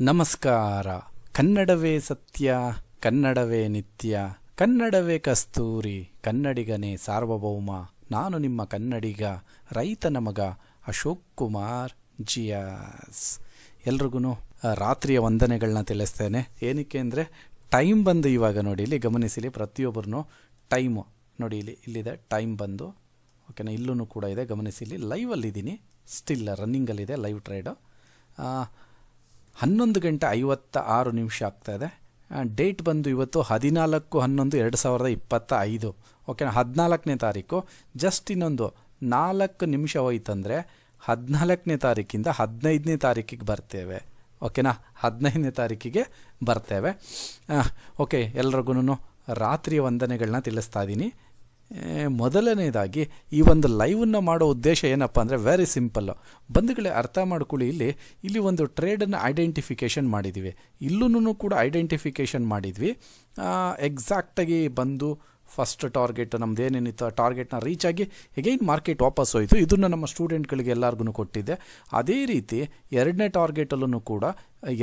ನಮಸ್ಕಾರ. ಕನ್ನಡವೇ ಸತ್ಯ, ಕನ್ನಡವೇ ನಿತ್ಯ, ಕನ್ನಡವೇ ಕಸ್ತೂರಿ, ಕನ್ನಡಿಗನೇ ಸಾರ್ವಭೌಮ. ನಾನು ನಿಮ್ಮ ಕನ್ನಡಿಗ, ರೈತನ ಮಗ ಅಶೋಕ್ ಕುಮಾರ್ ಜಿಯಾಸ್. ಎಲ್ರಿಗೂ ರಾತ್ರಿಯ ವಂದನೆಗಳನ್ನ ತಿಳಿಸ್ತೇನೆ. ಏನಕ್ಕೆ ಅಂದರೆ, ಟೈಮ್ ಬಂದು ಇವಾಗ ನೋಡಿ, ಇಲ್ಲಿ ಗಮನಿಸಿಲಿ ಪ್ರತಿಯೊಬ್ಬರೂ ಟೈಮು ನೋಡಿ, ಇಲ್ಲಿ, ಇಲ್ಲಿದೆ, ಟೈಮ್ ಬಂದು. ಓಕೆನಾ ಇಲ್ಲೂ ಕೂಡ ಇದೆ, ಗಮನಿಸಿಲಿ. ಲೈವಲ್ಲಿದ್ದೀನಿ ಸ್ಟಿಲ್ ರನ್ನಿಂಗಲ್ಲಿದೆ ಲೈವ್ ಟ್ರೇಡು ಹನ್ನೊಂದು ಗಂಟೆ ಐವತ್ತ ಆರು ನಿಮಿಷ ಆಗ್ತಾ ಇದೆ. ಡೇಟ್ ಬಂದು ಇವತ್ತು ಹದಿನಾಲ್ಕು ಹನ್ನೊಂದು ಎರಡು ಸಾವಿರದ ಇಪ್ಪತ್ತ ಐದು. ಓಕೆನಾ ಹದಿನಾಲ್ಕನೇ ತಾರೀಕು. ಜಸ್ಟ್ ಇನ್ನೊಂದು, ನಾಲ್ಕು ನಿಮಿಷ ಹೋಯ್ತಂದರೆ ಹದಿನಾಲ್ಕನೇ ತಾರೀಕಿಂದ ಹದಿನೈದನೇ ತಾರೀಕಿಗೆ ಬರ್ತೇವೆ. ಓಕೆನಾ? ಹದಿನೈದನೇ ತಾರೀಕಿಗೆ ಬರ್ತೇವೆ. ಓಕೆ ಎಲ್ರಿಗೂ ರಾತ್ರಿಯ ವಂದನೆಗಳನ್ನ ತಿಳಿಸ್ತಾ ಇದ್ದೀನಿ ಮೊದಲನೇದಾಗಿ ಈ ಒಂದು ಲೈವನ್ನು ಮಾಡೋ ಉದ್ದೇಶ ಏನಪ್ಪ ಅಂದರೆ ವೆರಿ ಸಿಂಪಲ್ಲು ಬಂಧುಗಳೇ ಅರ್ಥ ಮಾಡ್ಕೊಳ್ಳಿ, ಇಲ್ಲಿ ಇಲ್ಲಿ ಒಂದು ಟ್ರೇಡನ್ನು ಐಡೆಂಟಿಫಿಕೇಷನ್ ಮಾಡಿದ್ದೀವಿ ಇಲ್ಲೂ ಕೂಡ ಐಡೆಂಟಿಫಿಕೇಷನ್ ಮಾಡಿದ್ವಿ. ಎಕ್ಸಾಕ್ಟಾಗಿ ಬಂದು ಫಸ್ಟ್ ಟಾರ್ಗೆಟ್ ನಮ್ದು ಏನೇನಿತ್ತು ಆ ಟಾರ್ಗೆಟ್ನ ರೀಚ್ ಆಗಿ ಎಗೈನ್ ಮಾರ್ಕೆಟ್ ವಾಪಸ್ ಹೋಯಿತು. ಇದನ್ನು ನಮ್ಮ ಸ್ಟೂಡೆಂಟ್ಗಳಿಗೆ ಎಲ್ಲರಿಗೂ ಕೊಟ್ಟಿದ್ದೆ. ಅದೇ ರೀತಿ ಎರಡನೇ ಟಾರ್ಗೆಟಲ್ಲೂ ಕೂಡ,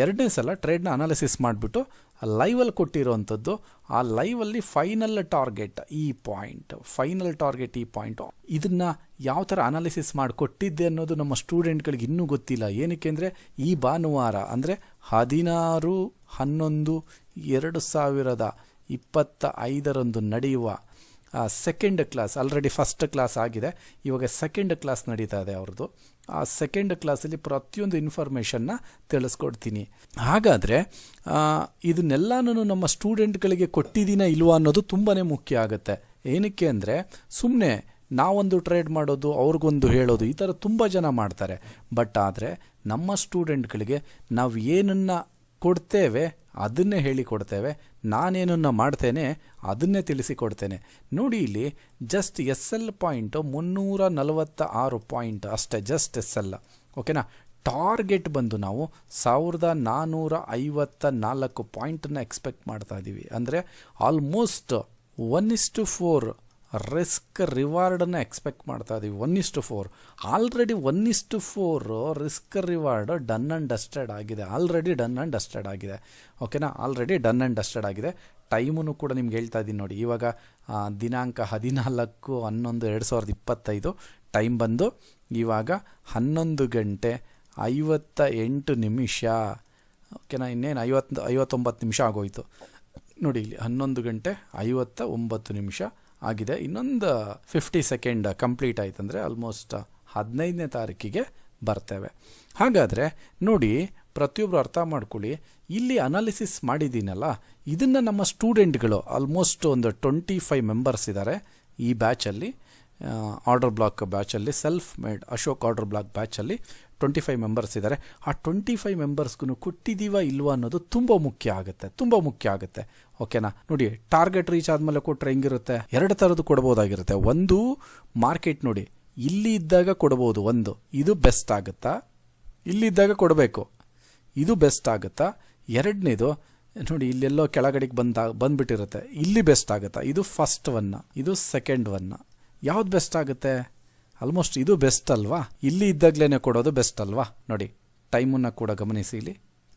ಎರಡನೇ ಸಲ ಟ್ರೇಡ್ನ ಅನಾಲಿಸಿಸ್ ಮಾಡಿಬಿಟ್ಟು ಲೈವಲ್ಲಿ ಕೊಟ್ಟಿರೋವಂಥದ್ದು ಆ ಲೈವಲ್ಲಿ ಫೈನಲ್ ಟಾರ್ಗೆಟ್ ಈ ಪಾಯಿಂಟ್ ಫೈನಲ್ ಟಾರ್ಗೆಟ್ ಈ ಪಾಯಿಂಟ್ ಇದನ್ನು ಯಾವ ಥರ ಅನಾಲಿಸಿಸ್ ಮಾಡಿ ಕೊಟ್ಟಿದ್ದೆ ಅನ್ನೋದು ನಮ್ಮ ಸ್ಟೂಡೆಂಟ್ಗಳಿಗೆ ಇನ್ನೂ ಗೊತ್ತಿಲ್ಲ. ಏನಕ್ಕೆ ಅಂದರೆ ಈ ಭಾನುವಾರ, ಅಂದರೆ ಹದಿನಾರು, ಹನ್ನೊಂದು, ಎರಡು ಸಾವಿರದ ಇಪ್ಪತ್ತ ಐದರಂದು ನಡೆಯುವ second class already first class ಆಗಿದೆ. ಇವಾಗ ಸೆಕೆಂಡ್ ಕ್ಲಾಸ್ ನಡೀತಾ ಇದೆ ಅವ್ರದ್ದು. ಆ ಸೆಕೆಂಡ್ ಕ್ಲಾಸಲ್ಲಿ ಪ್ರತಿಯೊಂದು ಇನ್ಫಾರ್ಮೇಷನ್ನ ತಿಳಿಸ್ಕೊಡ್ತೀನಿ. ಹಾಗಾದರೆ ಇದನ್ನೆಲ್ಲನೂ ನಮ್ಮ ಸ್ಟೂಡೆಂಟ್ಗಳಿಗೆ ಕೊಟ್ಟಿದ್ದೀನ ಇಲ್ವಾ ಅನ್ನೋದು ತುಂಬಾ ಮುಖ್ಯ ಆಗುತ್ತೆ. ಏನಕ್ಕೆ ಅಂದರೆ ಸುಮ್ಮನೆ ನಾವೊಂದು ಟ್ರೇಡ್ ಮಾಡೋದು, ಅವ್ರಿಗೊಂದು ಹೇಳೋದು, ಈ ಥರ ತುಂಬ ಜನ ಮಾಡ್ತಾರೆ. ಬಟ್ ಆದರೆ, ನಮ್ಮ ಸ್ಟೂಡೆಂಟ್ಗಳಿಗೆ ನಾವು ಏನನ್ನು ಕೊಡ್ತೇವೆ ಅದನ್ನೇ ಹೇಳಿಕೊಡ್ತೇವೆ ನಾನೇನನ್ನು ಮಾಡ್ತೇನೆ, ಅದನ್ನೇ ತಿಳಿಸಿಕೊಡ್ತೇನೆ. ನೋಡಿ ಇಲ್ಲಿ ಜಸ್ಟ್ ಎಸ್ ಎಲ್ ಪಾಯಿಂಟು ಮುನ್ನೂರ ನಲವತ್ತ ಆರು ಪಾಯಿಂಟ್ ಅಷ್ಟೇ ಜಸ್ಟ್ ಎಸ್ ಎಲ್ ಓಕೆನಾ ಟಾರ್ಗೆಟ್ ಬಂದು ನಾವು ಸಾವಿರದ ನಾನ್ನೂರ ಐವತ್ತ ನಾಲ್ಕು ಪಾಯಿಂಟನ್ನು ಎಕ್ಸ್ಪೆಕ್ಟ್ ಮಾಡ್ತಾ ಇದ್ದೀವಿ ಅಂದರೆ almost one is to four risk ರಿವಾರ್ಡನ್ನು expect ಮಾಡ್ತಾ ಇದ್ದೀವಿ one is to four already one is to four risk reward done and dusted ಆಗಿದೆ. ಆಲ್ರೆಡಿ ಡನ್ ಆ್ಯಂಡ್ ಡಸ್ಟೆಡ್ ಆಗಿದೆ. ಓಕೆನಾ ಆಲ್ರೆಡಿ ಡನ್ ಆ್ಯಂಡ್ ಡಸ್ಟೆಡ್ ಆಗಿದೆ. ಟೈಮನ್ನು ಕೂಡ ನಿಮ್ಗೆ ಹೇಳ್ತಾ ಇದ್ದೀನಿ ನೋಡಿ. ಇವಾಗ ದಿನಾಂಕ ಹದಿನಾಲ್ಕು, ಹನ್ನೊಂದು, ಎರಡು ಸಾವಿರದ ಇಪ್ಪತ್ತೈದು. ಟೈಮ್ ಬಂದು ಇವಾಗ ಹನ್ನೊಂದು ಗಂಟೆ ಐವತ್ತ ಎಂಟು ನಿಮಿಷ ಓಕೆನಾ ಇನ್ನೇನು ಐವತ್ತು, ಐವತ್ತೊಂಬತ್ತು ನಿಮಿಷ ಆಗೋಯ್ತು. ನೋಡಿ ಇಲ್ಲಿ ಹನ್ನೊಂದು ಗಂಟೆ ಐವತ್ತ ಒಂಬತ್ತು ನಿಮಿಷ. ಆಗಿದೆ. ಇನ್ನೊಂದು ಫಿಫ್ಟಿ ಸೆಕೆಂಡ್ ಕಂಪ್ಲೀಟ್ ಆಯ್ತಂದರೆ ಆಲ್ಮೋಸ್ಟ್ ಹದಿನೈದನೇ ತಾರೀಕಿಗೆ ಬರ್ತೇವೆ. ಹಾಗಾದರೆ ನೋಡಿ ಪ್ರತಿಯೊಬ್ಬರು ಅರ್ಥ ಮಾಡ್ಕೊಳ್ಳಿ. ಇಲ್ಲಿ ಅನಾಲಿಸಿಸ್ ಮಾಡಿದ್ದೀನಲ್ಲ, ಇದನ್ನು ನಮ್ಮ ಸ್ಟೂಡೆಂಟ್ಗಳು ಆಲ್ಮೋಸ್ಟ್ ಒಂದು ಟ್ವೆಂಟಿ ಫೈವ್ ಮೆಂಬರ್ಸ್ ಇದ್ದಾರೆ ಈ ಬ್ಯಾಚಲ್ಲಿ order block ಬ್ಯಾಚಲ್ಲಿ self made Ashok order block ಬ್ಯಾಚಲ್ಲಿ twenty five members ಇದ್ದಾರೆ ಆ ಟ್ವೆಂಟಿ ಫೈವ್ ಮೆಂಬರ್ಸ್ಗೂ ಕೊಟ್ಟಿದ್ದೀವ ಇಲ್ವಾ ಅನ್ನೋದು ತುಂಬ ಮುಖ್ಯ ಆಗುತ್ತೆ. ತುಂಬ ಮುಖ್ಯ ಆಗುತ್ತೆ. ಓಕೆನಾ ನೋಡಿ ಟಾರ್ಗೆಟ್ ರೀಚ್ ಆದಮೇಲೆ ಕೊಟ್ಟರೆ ಹೆಂಗಿರುತ್ತೆ? ಎರಡು ಥರದ್ದು ಕೊಡ್ಬೋದಾಗಿರುತ್ತೆ. ಒಂದು ಮಾರ್ಕೆಟ್ ನೋಡಿ, ಇಲ್ಲಿ ಇದ್ದಾಗ ಕೊಡ್ಬೋದು. ಒಂದು, ಇದು ಬೆಸ್ಟ್ ಆಗುತ್ತಾ? ಇಲ್ಲಿದ್ದಾಗ ಕೊಡಬೇಕು. ಇದು ಬೆಸ್ಟ್ ಆಗುತ್ತಾ? ಎರಡನೇದು, ನೋಡಿ, ಇಲ್ಲೆಲ್ಲೋ ಕೆಳಗಡೆಗೆ ಬಂದ, ಬಂದ್ಬಿಟ್ಟಿರುತ್ತೆ. ಇಲ್ಲಿ ಬೆಸ್ಟ್ ಆಗುತ್ತಾ? ಇದು ಫಸ್ಟ್ ಒನ್ನ ಇದು ಸೆಕೆಂಡ್ ಒನ್ನ ಯಾವ್ದು ಬೆಸ್ಟ್ ಆಗುತ್ತೆ? ಆಲ್ಮೋಸ್ಟ್ ಇದು ಬೆಸ್ಟ್ ಅಲ್ವಾ? ಇಲ್ಲಿ ಇದ್ದಾಗಲೇ ಕೊಡೋದು ಬೆಸ್ಟ್ ಅಲ್ವಾ? ನೋಡಿ ಟೈಮನ್ನು ಕೂಡ ಗಮನಿಸಿ ಇಲ್ಲಿ.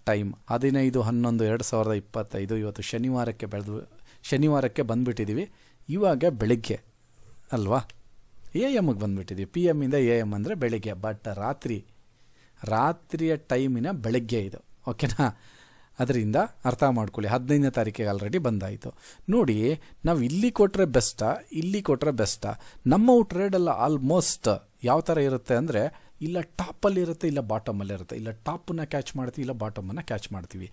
ಟೈಮ್ ಹದಿನೈದು, ಹನ್ನೊಂದು, ಎರಡು ಸಾವಿರದ ಇಪ್ಪತ್ತೈದು, ಇವತ್ತು ಶನಿವಾರಕ್ಕೆ ಬೆಳೆದು, ಶನಿವಾರಕ್ಕೆ ಬಂದುಬಿಟ್ಟಿದ್ದೀವಿ ಇವಾಗ ಬೆಳಿಗ್ಗೆ ಅಲ್ವಾ? ಎ ಎಮ್ಗೆ ಬಂದುಬಿಟ್ಟಿದ್ದೀವಿ ಪಿ ಎಮ್ಮಿಂದ ಎ ಎಂ ಅಂದರೆ ಬೆಳಿಗ್ಗೆ ಬಟ್ ರಾತ್ರಿ, ರಾತ್ರಿಯ ಟೈಮಿನ ಬೆಳಗ್ಗೆ ಇದು. ಓಕೆನಾ ಅದರಿಂದ ಅರ್ಥ ಮಾಡ್ಕೊಳ್ಳಿ. ಹದಿನೈದನೇ ತಾರೀಕಿಗೆ ಆಲ್ರೆಡಿ ಬಂದಾಯಿತು. ನೋಡಿ, ನಾವು ಇಲ್ಲಿ ಕೊಟ್ಟರೆ ಬೆಸ್ಟಾ ಇಲ್ಲಿ ಕೊಟ್ಟರೆ ಬೆಸ್ಟಾ ನಮ್ಮ ಟ್ರೇಡೆಲ್ಲ ಆಲ್ಮೋಸ್ಟ್ ಯಾವ ಥರ ಇರುತ್ತೆ ಅಂದರೆ, ಇಲ್ಲ ಟಾಪಲ್ಲಿ ಇರುತ್ತೆ, ಇಲ್ಲ ಬಾಟಮಲ್ಲಿ ಇರುತ್ತೆ. ಇಲ್ಲ ಟಾಪನ್ನ ಕ್ಯಾಚ್ ಮಾಡ್ತೀವಿ, ಇಲ್ಲ ಬಾಟಮನ್ನು ಕ್ಯಾಚ್ ಮಾಡ್ತೀವಿ.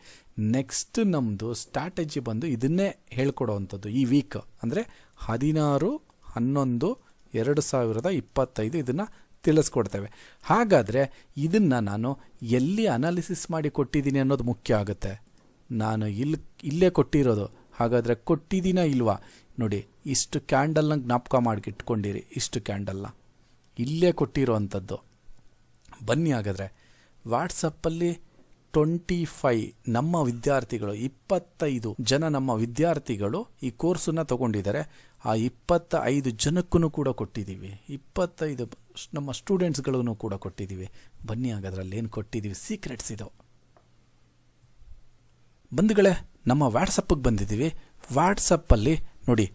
ನೆಕ್ಸ್ಟ್ ನಮ್ಮದು ಸ್ಟ್ರಾಟಜಿ ಬಂದು ಇದನ್ನೇ ಹೇಳ್ಕೊಡೋವಂಥದ್ದು. ಈ ವೀಕ್ ಅಂದರೆ ಹದಿನಾರು, ಹನ್ನೊಂದು, ಎರಡು ಸಾವಿರದ ಇಪ್ಪತ್ತೈದು ಇದನ್ನು ತಿಳಿಸ್ಕೊಡ್ತೇವೆ. ಹಾಗಾದರೆ ಇದನ್ನು ನಾನು ಎಲ್ಲಿ ಅನಾಲಿಸಿಸ್ ಮಾಡಿ ಕೊಟ್ಟಿದ್ದೀನಿ ಅನ್ನೋದು ಮುಖ್ಯ ಆಗುತ್ತೆ. ನಾನು ಇಲ್ಲಿ ಇಲ್ಲೇ ಕೊಟ್ಟಿರೋದು. ಹಾಗಾದರೆ ಕೊಟ್ಟಿದ್ದೀನ ಇಲ್ವಾ? ನೋಡಿ, ಇಷ್ಟು ಕ್ಯಾಂಡಲ್ನ ಜ್ಞಾಪಕ ಮಾಡಿ ಇಟ್ಕೊಂಡಿರಿ, ಇಷ್ಟು ಕ್ಯಾಂಡಲ್ನ ಇಲ್ಲೇ ಕೊಟ್ಟಿರೋ ಅಂಥದ್ದು. ಬನ್ನಿ ಹಾಗಾದರೆ ವಾಟ್ಸಪ್ಪಲ್ಲಿ ಟ್ವೆಂಟಿ ಫೈ ನಮ್ಮ ವಿದ್ಯಾರ್ಥಿಗಳು, ಇಪ್ಪತ್ತೈದು ಜನ ನಮ್ಮ ವಿದ್ಯಾರ್ಥಿಗಳು ಈ ಕೋರ್ಸನ್ನು ತಗೊಂಡಿದ್ದಾರೆ. ಆ ಇಪ್ಪತ್ತ ಐದು ಜನಕ್ಕೂ ಕೂಡ ಕೊಟ್ಟಿದ್ದೀವಿ. ಇಪ್ಪತ್ತೈದು ನಮ್ಮ ಸ್ಟೂಡೆಂಟ್ಸ್ಗಳಿಗೂ ಕೂಡ ಕೊಟ್ಟಿದ್ದೀವಿ. ಬನ್ನಿ ಹಾಗಾದ್ರಲ್ಲಿ ಏನು ಕೊಟ್ಟಿದ್ದೀವಿ? ಸೀಕ್ರೆಟ್ಸ್ ಇದು. ಬಂಧುಗಳೇ, ನಮ್ಮ ವ್ಯಾಟ್ಸಪ್ಪಿಗೆ ಬಂದಿದ್ದೀವಿ. ವ್ಯಾಟ್ಸಪ್ಪಲ್ಲಿ ನೋಡಿ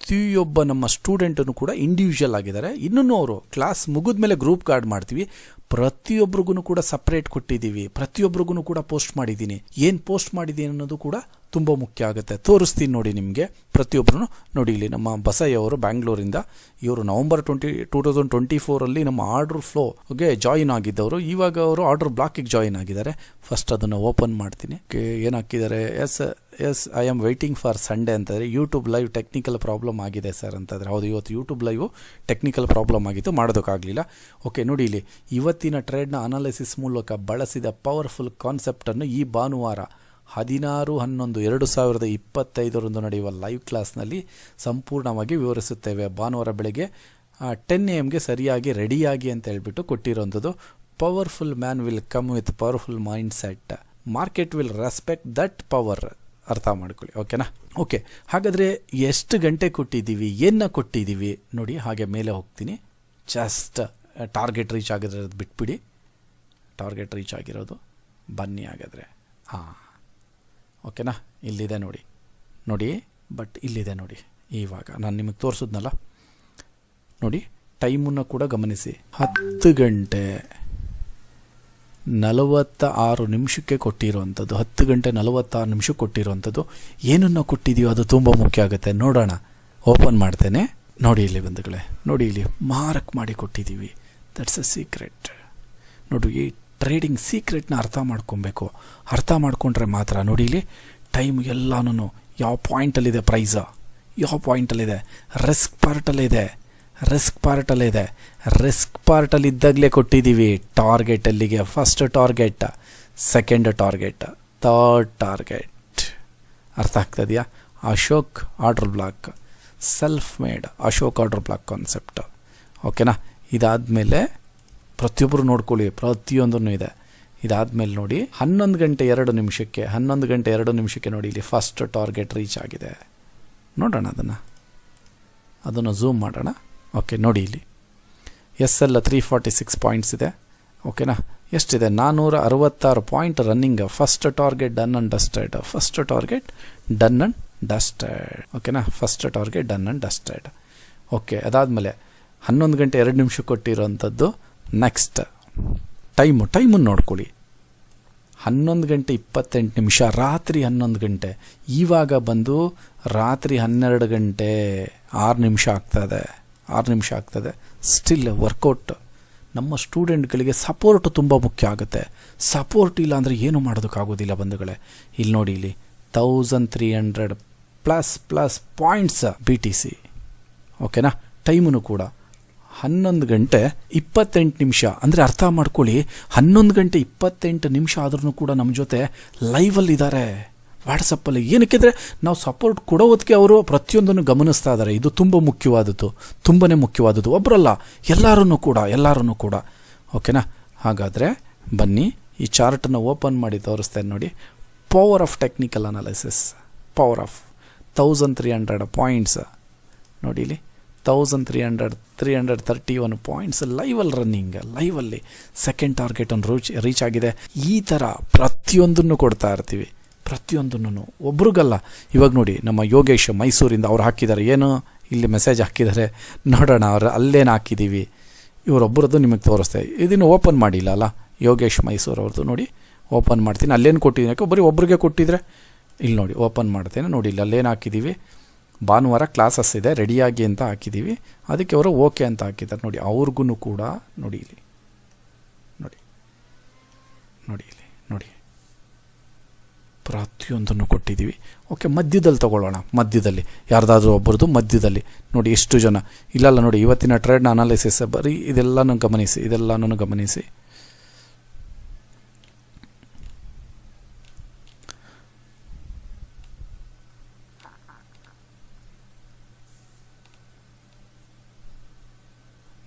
ಪ್ರತಿಯೊಬ್ಬ ನಮ್ಮ ಸ್ಟೂಡೆಂಟನ್ನು ಕೂಡ ಇಂಡಿವಿಜುವಲ್ ಆಗಿದ್ದಾರೆ. ಇನ್ನೂ ಅವರು ಕ್ಲಾಸ್ ಮುಗಿದ ಮೇಲೆ ಗ್ರೂಪ್ ಕಾರ್ಡ್ ಮಾಡ್ತೀವಿ. ಪ್ರತಿಯೊಬ್ಬರಿಗೂ ಕೂಡ ಸಪ್ರೇಟ್ ಕೊಟ್ಟಿದ್ದೀವಿ. ಪ್ರತಿಯೊಬ್ಬರಿಗೂ ಕೂಡ ಪೋಸ್ಟ್ ಮಾಡಿದ್ದೀನಿ. ಏನು ಪೋಸ್ಟ್ ಮಾಡಿದ್ದೀನಿ ಅನ್ನೋದು ಕೂಡ ತುಂಬ ಮುಖ್ಯ ಆಗುತ್ತೆ. ತೋರಿಸ್ತೀನಿ ನೋಡಿ ನಿಮಗೆ. ಪ್ರತಿಯೊಬ್ಬರು ನೋಡಿ ಇಲ್ಲಿ ನಮ್ಮ ಬಸಯ್ಯ ಅವರು ಬ್ಯಾಂಗ್ಳೂರಿಂದ. ಇವರು November twenty, two thousand twenty ಫೋರಲ್ಲಿ ನಮ್ಮ ಆರ್ಡರ್ ಫ್ಲೋಗೆ ಜಾಯಿನ್ ಆಗಿದ್ದವರು. ಇವಾಗ ಅವರು ಆರ್ಡರ್ ಬ್ಲಾಕಿಗೆ ಜಾಯಿನ್ ಆಗಿದ್ದಾರೆ. ಫಸ್ಟ್ ಅದನ್ನು ಓಪನ್ ಮಾಡ್ತೀನಿ. ಏನು ಹಾಕಿದ್ದಾರೆ S S, I am waiting for Sunday ಅಂತಂದರೆ ಯೂಟ್ಯೂಬ್ ಲೈವ್ ಟೆಕ್ನಿಕಲ್ ಪ್ರಾಬ್ಲಮ್ ಆಗಿದೆ ಸರ್ ಅಂತಂದರೆ. ಹೌದು, ಇವತ್ತು ಯೂಟ್ಯೂಬ್ ಲೈವು ಟೆಕ್ನಿಕಲ್ ಪ್ರಾಬ್ಲಮ್ ಆಗಿತ್ತು, ಮಾಡೋದಕ್ಕಾಗಲಿಲ್ಲ. ಓಕೆ, ನೋಡಿ ಇಲ್ಲಿ ಇವತ್ತಿನ ಟ್ರೇಡ್ನ ಅನಾಲಿಸಿಸ್ ಮೂಲಕ ಬಳಸಿದ ಪವರ್ಫುಲ್ ಕಾನ್ಸೆಪ್ಟನ್ನು ಈ ಭಾನುವಾರ ಹದಿನಾರು, ಹನ್ನೊಂದು, ಎರಡು ಸಾವಿರದ ಇಪ್ಪತ್ತೈದರಂದು ನಡೆಯುವ ಲೈವ್ ಕ್ಲಾಸ್ನಲ್ಲಿ ಸಂಪೂರ್ಣವಾಗಿ ವಿವರಿಸುತ್ತೇವೆ. ಭಾನುವಾರ ಬೆಳಗ್ಗೆ ಟೆನ್ ಎ ಎಮ್ಗೆ ಸರಿಯಾಗಿ ರೆಡಿಯಾಗಿ ಅಂತ ಹೇಳಿಬಿಟ್ಟು ಕೊಟ್ಟಿರೋಂಥದ್ದು powerful man will come with powerful mind set market will respect that power ಅರ್ಥ ಮಾಡ್ಕೊಳ್ಳಿ, ಓಕೆನಾ? ಓಕೆ, ಹಾಗಾದರೆ ಎಷ್ಟು ಗಂಟೆ ಕೊಟ್ಟಿದ್ದೀವಿ ಏನ ಕೊಟ್ಟಿದ್ದೀವಿ? ನೋಡಿ, ಹಾಗೆ ಮೇಲೆ ಹೋಗ್ತೀನಿ. ಜಸ್ಟ್ ಟಾರ್ಗೆಟ್ ರೀಚ್ ಆಗಿರೋದು ಬಿಟ್ಬಿಡಿ. ಟಾರ್ಗೆಟ್ ರೀಚ್ ಆಗಿರೋದು ಬನ್ನಿ ಹಾಗಾದರೆ. ಹಾಂ. ಓಕೆನಾ? ಇಲ್ಲಿದೆ ನೋಡಿ. ನೋಡಿ, ಬಟ್ ಇಲ್ಲಿದೆ ನೋಡಿ. ಇವಾಗ ನಾನು ನಿಮಗೆ ತೋರಿಸಿದ್ನಲ್ಲ? ನೋಡಿ, ಟೈಮನ್ನು ಕೂಡ ಗಮನಿಸಿ. ಹತ್ತು ಗಂಟೆ ನಲವತ್ತ ಆರು ನಿಮಿಷಕ್ಕೆ ಕೊಟ್ಟಿರುವಂಥದ್ದು, ಹತ್ತು ಗಂಟೆ ನಲವತ್ತಾರು ನಿಮಿಷಕ್ಕೆ ಕೊಟ್ಟಿರುವಂಥದ್ದು. ಏನನ್ನು ಕೊಟ್ಟಿದೆಯೋ ಅದು ತುಂಬ ಮುಖ್ಯ ಆಗುತ್ತೆ. ನೋಡೋಣ. ಓಪನ್ ಮಾಡ್ತೇನೆ. ನೋಡಿ ಇಲ್ಲಿ ಬಂಧುಗಳೇ. ನೋಡಿ ಇಲ್ಲಿ ಮಾರ್ಕ್ ಮಾಡಿ ಕೊಟ್ಟಿದ್ದೀವಿ. ದಟ್ಸ್ ಅ ಸೀಕ್ರೆಟ್ ನೋಡಿ ಟ್ರೇಡಿಂಗ್ ಸೀಕ್ರೆಟ್ನ ಅರ್ಥ ಮಾಡ್ಕೊಬೇಕು. ಅರ್ಥ ಮಾಡ್ಕೊಂಡ್ರೆ ಮಾತ್ರ ನೋಡಿ ಇಲ್ಲಿ ಟೈಮ್ ಎಲ್ಲನೂ ಯಾವ ಪಾಯಿಂಟಲ್ಲಿದೆ ಪ್ರೈಸ? ಯಾವ ಪಾಯಿಂಟಲ್ಲಿದೆ? ರಿಸ್ಕ್ ಪಾರ್ಟಲ್ಲಿದೆ. ರಿಸ್ಕ್ ಪಾರ್ಟಲ್ಲಿದೆ. ರಿಸ್ಕ್ ಪಾರ್ಟಲ್ಲಿದ್ದಾಗಲೇ ಕೊಟ್ಟಿದ್ದೀವಿ. ಟಾರ್ಗೆಟ್ ಅಲ್ಲಿಗೆ first target, second target, third target. ಅರ್ಥ ಆಗ್ತದೆಯಾ Ashok order block, self made Ashok order block concept. ಓಕೆನಾ? ಇದಾದಮೇಲೆ ಪ್ರತಿಯೊಬ್ಬರು ನೋಡ್ಕೊಳ್ಳಿ ಪ್ರತಿಯೊಂದೂ ಇದೆ. ಇದಾದಮೇಲೆ ನೋಡಿ, ಹನ್ನೊಂದು ಗಂಟೆ ಎರಡು ನಿಮಿಷಕ್ಕೆ, ಹನ್ನೊಂದು ಗಂಟೆ ಎರಡು ನಿಮಿಷಕ್ಕೆ ನೋಡಿ, ಇಲ್ಲಿ ಫಸ್ಟ್ ಟಾರ್ಗೆಟ್ ರೀಚ್ ಆಗಿದೆ. ನೋಡೋಣ ಅದನ್ನು. ಅದನ್ನು ಝೂಮ್ ಮಾಡೋಣ. ಓಕೆ ನೋಡಿ ಇಲ್ಲಿ. S L three forty six points ಇದೆ ಓಕೆನಾ ಎಷ್ಟಿದೆ? ನಾನ್ನೂರ ಅರವತ್ತಾರು point running first target done and dusted first target done and dusted ಓಕೆನಾ first target done and dusted okay ಅದಾದಮೇಲೆ ಹನ್ನೊಂದು ಗಂಟೆ ಎರಡು ನಿಮಿಷ ಕೊಟ್ಟಿರೋವಂಥದ್ದು ನೆಕ್ಸ್ಟ್ ಟೈಮು ಟೈಮನ್ನು ನೋಡ್ಕೊಳ್ಳಿ. ಹನ್ನೊಂದು ಗಂಟೆ ಇಪ್ಪತ್ತೆಂಟು ನಿಮಿಷ, ರಾತ್ರಿ ಹನ್ನೊಂದು ಗಂಟೆ. ಇವಾಗ ಬಂದು ರಾತ್ರಿ ಹನ್ನೆರಡು ಗಂಟೆ ಆರು ನಿಮಿಷ ಆಗ್ತದೆ. ಆರು ನಿಮಿಷ ಆಗ್ತದೆ. ಸ್ಟಿಲ್ ವರ್ಕೌಟ್ ನಮ್ಮ ಸ್ಟೂಡೆಂಟ್ಗಳಿಗೆ ಸಪೋರ್ಟ್ ತುಂಬ ಮುಖ್ಯ ಆಗುತ್ತೆ. ಸಪೋರ್ಟ್ ಇಲ್ಲ ಅಂದರೆ ಏನು ಮಾಡೋದಕ್ಕಾಗೋದಿಲ್ಲ ಬಂಧುಗಳೇ. ಇಲ್ಲಿ ನೋಡಿ ಇಲ್ಲಿ thousand three hundred plus plus points B T C ಓಕೆನಾ ಟೈಮನ್ನು ಕೂಡ. ಹನ್ನೊಂದು ಗಂಟೆ ಇಪ್ಪತ್ತೆಂಟು ನಿಮಿಷ. ಅಂದರೆ ಅರ್ಥ ಮಾಡ್ಕೊಳ್ಳಿ, ಹನ್ನೊಂದು ಗಂಟೆ ಇಪ್ಪತ್ತೆಂಟು ನಿಮಿಷ ಆದ್ರೂ ಕೂಡ ನಮ್ಮ ಜೊತೆ ಲೈವಲ್ಲಿ ಇದ್ದಾರೆ ವಾಟ್ಸಪ್ಪಲ್ಲಿ. ಏನಕ್ಕಿದ್ರೆ ನಾವು ಸಪೋರ್ಟ್ ಕೊಡೋದಕ್ಕೆ ಅವರು ಪ್ರತಿಯೊಂದನ್ನು ಗಮನಿಸ್ತಾ ಇದ್ದಾರೆ ಇದು ತುಂಬ ಮುಖ್ಯವಾದದ್ದು ತುಂಬಾ ಮುಖ್ಯವಾದದ್ದು. ಒಬ್ಬರಲ್ಲ ಎಲ್ಲರೂ ಕೂಡ ಎಲ್ಲರೂ ಕೂಡ. ಓಕೆನಾ? ಹಾಗಾದರೆ ಬನ್ನಿ, ಈ ಚಾರ್ಟನ್ನು ಓಪನ್ ಮಾಡಿ ತೋರಿಸ್ತೇನೆ ನೋಡಿ. Power of technical analysis power of thousand three hundred points ನೋಡಿ ಇಲ್ಲಿ. Thousand three hundred three hundred thirty one points ಲೈವಲ್ಲಿ running ಲೈವಲ್ಲಿ ಸೆಕೆಂಡ್ ಟಾರ್ಗೆಟ್ ಒಂದು ರೂಚ್ ರೀಚ್ ಆಗಿದೆ. ಈ ಥರ ಪ್ರತಿಯೊಂದನ್ನು ಕೊಡ್ತಾ ಇರ್ತೀವಿ. ಪ್ರತಿಯೊಂದನ್ನು. ಒಬ್ರಿಗಲ್ಲ. ಇವಾಗ ನೋಡಿ, ನಮ್ಮ ಯೋಗೇಶ್ ಮೈಸೂರಿಂದ ಅವ್ರು ಹಾಕಿದ್ದಾರೆ. ಏನು? ಇಲ್ಲಿ ಮೆಸೇಜ್ ಹಾಕಿದ್ದಾರೆ. ನೋಡೋಣ, ಅವ್ರು ಅಲ್ಲೇನು ಹಾಕಿದ್ದೀವಿ ಇವರೊಬ್ಬರದ್ದು ನಿಮಗೆ ತೋರಿಸ್ತೆ. ಇದನ್ನು ಓಪನ್ ಮಾಡಿಲ್ಲ ಅಲ್ಲ? ಯೋಗೇಶ್ ಮೈಸೂರು ಅವ್ರದ್ದು ನೋಡಿ. ಓಪನ್ ಮಾಡ್ತೀನಿ. ಅಲ್ಲೇನು ಕೊಟ್ಟಿದ್ದೀನಿ? ಯಾಕೆ ಬರೀ ಒಬ್ರಿಗೆ ಕೊಟ್ಟಿದ್ರೆ. ಇಲ್ಲಿ ನೋಡಿ ಓಪನ್ ಮಾಡ್ತೇನೆ. ನೋಡಿ, ಇಲ್ಲಿ ಅಲ್ಲೇನು ಹಾಕಿದ್ದೀವಿ ಭಾನುವಾರ ಕ್ಲಾಸಸ್ ಇದೆ, ರೆಡಿಯಾಗಿ ಅಂತ ಹಾಕಿದ್ದೀವಿ ಅದಕ್ಕೆ ಅವರು ಓಕೆ ಅಂತ ಹಾಕಿದ್ದಾರೆ. ನೋಡಿ ಅವ್ರಿಗೂ ಕೂಡ ನೋಡಿ ಇಲ್ಲಿ. ನೋಡಿ. ನೋಡಿ ಇಲ್ಲಿ, ನೋಡಿ. ಪ್ರತಿಯೊಂದನ್ನು ಕೊಟ್ಟಿದ್ದೀವಿ. ಓಕೆ, ಮಧ್ಯದಲ್ಲಿ ತಗೊಳ್ಳೋಣ. ಮಧ್ಯದಲ್ಲಿ. ಯಾರ್ದಾದ್ರೂ ಒಬ್ಬರದು ಮಧ್ಯದಲ್ಲಿ. ನೋಡಿ, ಎಷ್ಟು ಜನ. ಇಲ್ಲಲ್ಲ ನೋಡಿ, ಇವತ್ತಿನ ಟ್ರೇಡ್ನ ಅನಾಲಿಸಿಸ್ ಬರೀ ಇದೆಲ್ಲನೂ ಗಮನಿಸಿ ಇದೆಲ್ಲನೂ ಗಮನಿಸಿ.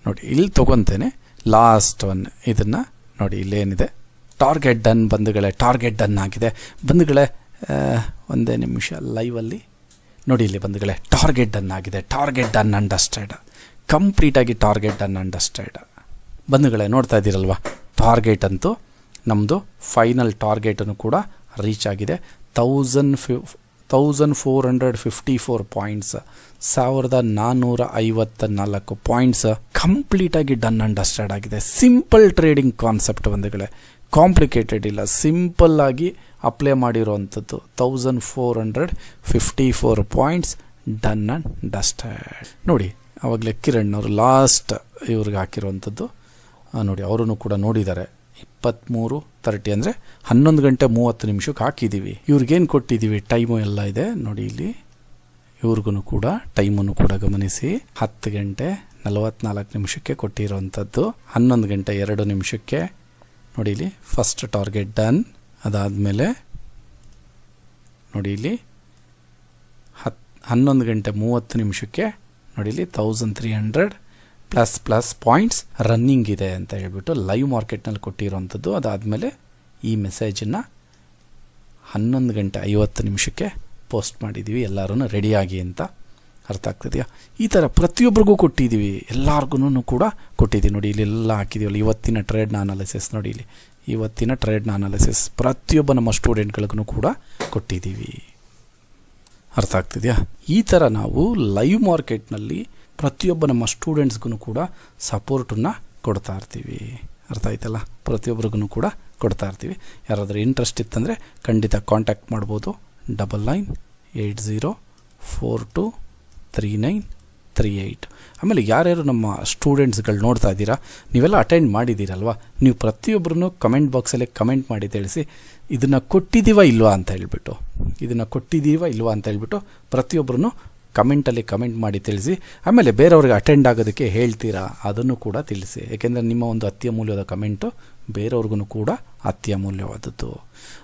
ನೋಡಿ, ಇಲ್ಲಿ ತೊಗೊತೇನೆ. ಲಾಸ್ಟ್ ಒನ್ ಇದನ್ನು ನೋಡಿ, ಇಲ್ಲೇನಿದೆ. ಟಾರ್ಗೆಟ್ ಡನ್ ಬಂಧುಗಳೇ ಟಾರ್ಗೆಟ್ ಡನ್ ಆಗಿದೆ. ಬಂಧುಗಳೇ ಒಂದೇ ನಿಮಿಷ ಲೈವಲ್ಲಿ ನೋಡಿ ಇಲ್ಲಿ ಬಂಧುಗಳೇ ಟಾರ್ಗೆಟ್ ಡನ್ ಆಗಿದೆ. ಟಾರ್ಗೆಟ್ ಡನ್ ಅಂಡರ್ಸ್ಟ್ಯಾಂಡ್ ಕಂಪ್ಲೀಟಾಗಿ ಟಾರ್ಗೆಟ್ ಡನ್ ಅಂಡರ್ಸ್ಟ್ಯಾಂಡ್ ಬಂಧುಗಳೇ, ನೋಡ್ತಾ ಇದ್ದೀರಲ್ವ? ಟಾರ್ಗೆಟ್ ಅಂತೂ ನಮ್ಮದು ಫೈನಲ್ ಟಾರ್ಗೆಟನ್ನು ಕೂಡ ರೀಚ್ ಆಗಿದೆ. ತೌಸಂಡ್ ಫಿ thousand four hundred fifty four points ಸಾವಿರದ ನಾನ್ನೂರ ಐವತ್ತ ನಾಲ್ಕು ಪಾಯಿಂಟ್ಸ್ ಕಂಪ್ಲೀಟಾಗಿ ಡನ್ ಅಂಡರ್ಸ್ಟ್ಯಾಂಡ್ ಆಗಿದೆ. ಸಿಂಪಲ್ ಟ್ರೇಡಿಂಗ್ ಕಾನ್ಸೆಪ್ಟ್ ಬಂಧುಗಳೇ. ಕಾಂಪ್ಲಿಕೇಟೆಡ್ ಇಲ್ಲ. ಸಿಂಪಲ್ ಆಗಿ apply ಮಾಡಿರೋವಂಥದ್ದು thousand four hundred fifty four points done and dusted ನೋಡಿ ಆವಾಗಲೇ ಕಿರಣ್ ಅವರು ಲಾಸ್ಟ್ ಇವ್ರಿಗೆ ಹಾಕಿರುವಂಥದ್ದು. ನೋಡಿ ಅವರೂ ಕೂಡ ನೋಡಿದ್ದಾರೆ. ಇಪ್ಪತ್ತ್ಮೂರು ತರ್ಟಿ ಅಂದರೆ ಹನ್ನೊಂದು ಗಂಟೆ ಮೂವತ್ತು ನಿಮಿಷಕ್ಕೆ ಹಾಕಿದ್ದೀವಿ. ಇವ್ರಿಗೇನು ಕೊಟ್ಟಿದ್ದೀವಿ? ಟೈಮು ಎಲ್ಲ ಇದೆ. ನೋಡಿ ಇಲ್ಲಿ. ಇವ್ರಿಗೂ ಕೂಡ ಟೈಮನ್ನು ಕೂಡ ಗಮನಿಸಿ. ಹತ್ತು ಗಂಟೆ ನಲವತ್ನಾಲ್ಕು ನಿಮಿಷಕ್ಕೆ ಕೊಟ್ಟಿರೋವಂಥದ್ದು ಹನ್ನೊಂದು ಗಂಟೆ ಎರಡು ನಿಮಿಷಕ್ಕೆ. ನೋಡಿ ಇಲ್ಲಿ ಫಸ್ಟ್ ಟಾರ್ಗೆಟ್ ಡನ್ ಅದಾದಮೇಲೆ ನೋಡಿ ಇಲ್ಲಿ, ಹತ್ ಹನ್ನೊಂದು ಗಂಟೆ ಮೂವತ್ತು ನಿಮಿಷಕ್ಕೆ ನೋಡಿ ಇಲ್ಲಿ thousand three hundred plus plus points running ಇದೆ ಅಂತ ಹೇಳ್ಬಿಟ್ಟು ಲೈವ್ ಮಾರ್ಕೆಟ್ನಲ್ಲಿ ಕೊಟ್ಟಿರೋವಂಥದ್ದು. ಅದಾದಮೇಲೆ ಈ ಮೆಸೇಜನ್ನು ಹನ್ನೊಂದು ಗಂಟೆ ಐವತ್ತು ನಿಮಿಷಕ್ಕೆ ಪೋಸ್ಟ್ ಮಾಡಿದ್ದೀವಿ ಎಲ್ಲರೂ ರೆಡಿಯಾಗಿ ಅಂತ ಅರ್ಥ ಆಗ್ತಿದೆಯಾ? ಈ ಥರ ಪ್ರತಿಯೊಬ್ಬರಿಗೂ ಕೊಟ್ಟಿದ್ದೀವಿ ಎಲ್ಲರಿಗೂ ಕೂಡ ಕೊಟ್ಟಿದ್ದೀವಿ ನೋಡಿ ಇಲ್ಲೆಲ್ಲ ಹಾಕಿದ್ದೀವಲ್ಲ ಇವತ್ತಿನ ಟ್ರೇಡ್ನ ಅನಾಲಿಸಿಸ್ ನೋಡಿ ಇಲ್ಲಿ. ಇವತ್ತಿನ ಟ್ರೇಡ್ನ ಅನಾಲಿಸಿಸ್ ಪ್ರತಿಯೊಬ್ಬ ನಮ್ಮ ಸ್ಟೂಡೆಂಟ್ಗಳಿಗೂ ಕೂಡ ಕೊಟ್ಟಿದ್ದೀವಿ ಅರ್ಥ ಆಗ್ತಿದೆಯಾ? ಈ ಥರ ನಾವು ಲೈವ್ ಮಾರ್ಕೆಟ್ನಲ್ಲಿ ಪ್ರತಿಯೊಬ್ಬ ನಮ್ಮ ಸ್ಟೂಡೆಂಟ್ಸ್ಗೂ ಕೂಡ ಸಪೋರ್ಟನ್ನು ಕೊಡ್ತಾ ಇರ್ತೀವಿ. ಅರ್ಥ ಆಯ್ತಲ್ಲ? ಪ್ರತಿಯೊಬ್ಬರಿಗೂ ಕೂಡ ಕೊಡ್ತಾ ಇರ್ತೀವಿ. ಯಾರಾದರೂ ಇಂಟ್ರೆಸ್ಟ್ ಇತ್ತಂದರೆ ಖಂಡಿತ ಕಾಂಟ್ಯಾಕ್ಟ್ ಮಾಡ್ಬೋದು. Double nine eight zero four two three nine three eight ಆಮೇಲೆ ಯಾರ್ಯಾರು ನಮ್ಮ ಸ್ಟೂಡೆಂಟ್ಸ್ಗಳು ನೋಡ್ತಾ ಇದ್ದೀರಾ, ನೀವೆಲ್ಲ ಅಟೆಂಡ್ ಮಾಡಿದ್ದೀರಲ್ವ? ನೀವು ಪ್ರತಿಯೊಬ್ಬರೂ ಕಮೆಂಟ್ ಬಾಕ್ಸಲ್ಲಿ ಕಮೆಂಟ್ ಮಾಡಿ ತಿಳಿಸಿ, ಇದನ್ನು ಕೊಟ್ಟಿದ್ದೀವ ಇಲ್ವಾ ಅಂತ ಹೇಳ್ಬಿಟ್ಟು, ಇದನ್ನು ಕೊಟ್ಟಿದ್ದೀವ ಇಲ್ವಾ ಅಂತ ಹೇಳ್ಬಿಟ್ಟು ಪ್ರತಿಯೊಬ್ಬರೂ ಕಮೆಂಟಲ್ಲಿ ಕಮೆಂಟ್ ಮಾಡಿ ತಿಳಿಸಿ. ಆಮೇಲೆ ಬೇರೆಯವ್ರಿಗೆ ಅಟೆಂಡ್ ಆಗೋದಕ್ಕೆ ಹೇಳ್ತೀರಾ? ಅದನ್ನು ಕೂಡ ತಿಳಿಸಿ. ಏಕೆಂದರೆ ನಿಮ್ಮ ಒಂದು ಅತ್ಯಮೂಲ್ಯವಾದ ಕಮೆಂಟು ಬೇರೆಯವ್ರಿಗೂ ಕೂಡ ಅತ್ಯಮೂಲ್ಯವಾದದ್ದು.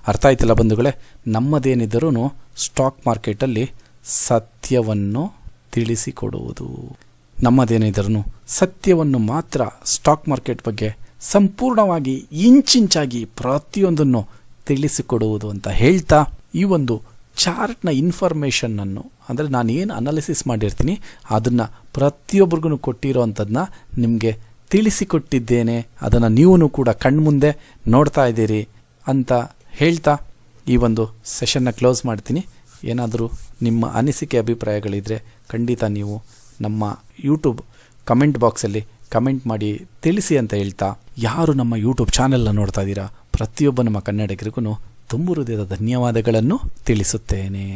ಅರ್ಥ ಆಯ್ತಿಲ್ಲ ಬಂಧುಗಳೇ? ನಮ್ಮದೇನಿದ್ದರೂ ಸ್ಟಾಕ್ ಮಾರ್ಕೆಟಲ್ಲಿ ಸತ್ಯವನ್ನು ತಿಳಿಸಿಕೊಡುವುದು. ನಮ್ಮದೇನಿದ್ರೂ ಸತ್ಯವನ್ನು ಮಾತ್ರ ಸ್ಟಾಕ್ ಮಾರ್ಕೆಟ್ ಬಗ್ಗೆ ಸಂಪೂರ್ಣವಾಗಿ ಇಂಚಿಂಚಾಗಿ ಪ್ರತಿಯೊಂದನ್ನು ತಿಳಿಸಿಕೊಡುವುದು ಅಂತ ಹೇಳ್ತಾ ಈ ಒಂದು ಚಾರ್ಟ್ನ ಇನ್ಫಾರ್ಮೇಷನ್ನನ್ನು ಅಂದರೆ ನಾನು ಏನು ಅನಾಲಿಸಿಸ್ ಮಾಡಿರ್ತೀನಿ, ಅದನ್ನು ಪ್ರತಿಯೊಬ್ರಿಗೂ ಕೊಟ್ಟಿರೋ ಅಂಥದ್ದನ್ನ ನಿಮಗೆ ತಿಳಿಸಿಕೊಟ್ಟಿದ್ದೇನೆ, ಅದನ್ನು ನೀವು ಕೂಡ ಕಣ್ಮುಂದೆ ನೋಡ್ತಾ ಇದ್ದೀರಿ ಅಂತ ಹೇಳ್ತಾ ಈ ಒಂದು ಸೆಷನ್ನ ಕ್ಲೋಸ್ ಮಾಡ್ತೀನಿ. ಏನಾದರೂ ನಿಮ್ಮ ಅನಿಸಿಕೆ ಅಭಿಪ್ರಾಯಗಳಿದ್ದರೆ ಖಂಡಿತ ನೀವು ನಮ್ಮ ಯೂಟ್ಯೂಬ್ ಕಮೆಂಟ್ ಬಾಕ್ಸಲ್ಲಿ ಕಮೆಂಟ್ ಮಾಡಿ ತಿಳಿಸಿ ಅಂತ ಹೇಳ್ತಾ, ಯಾರು ನಮ್ಮ ಯೂಟ್ಯೂಬ್ ಚಾನೆಲ್ನ ನೋಡ್ತಾ ಇದ್ದೀರಾ? ಪ್ರತಿಯೊಬ್ಬ ನಮ್ಮ ಕನ್ನಡಿಗರಿಗೂ ತುಂಬು ಹೃದಯದ ಧನ್ಯವಾದಗಳನ್ನು ತಿಳಿಸುತ್ತೇನೆ.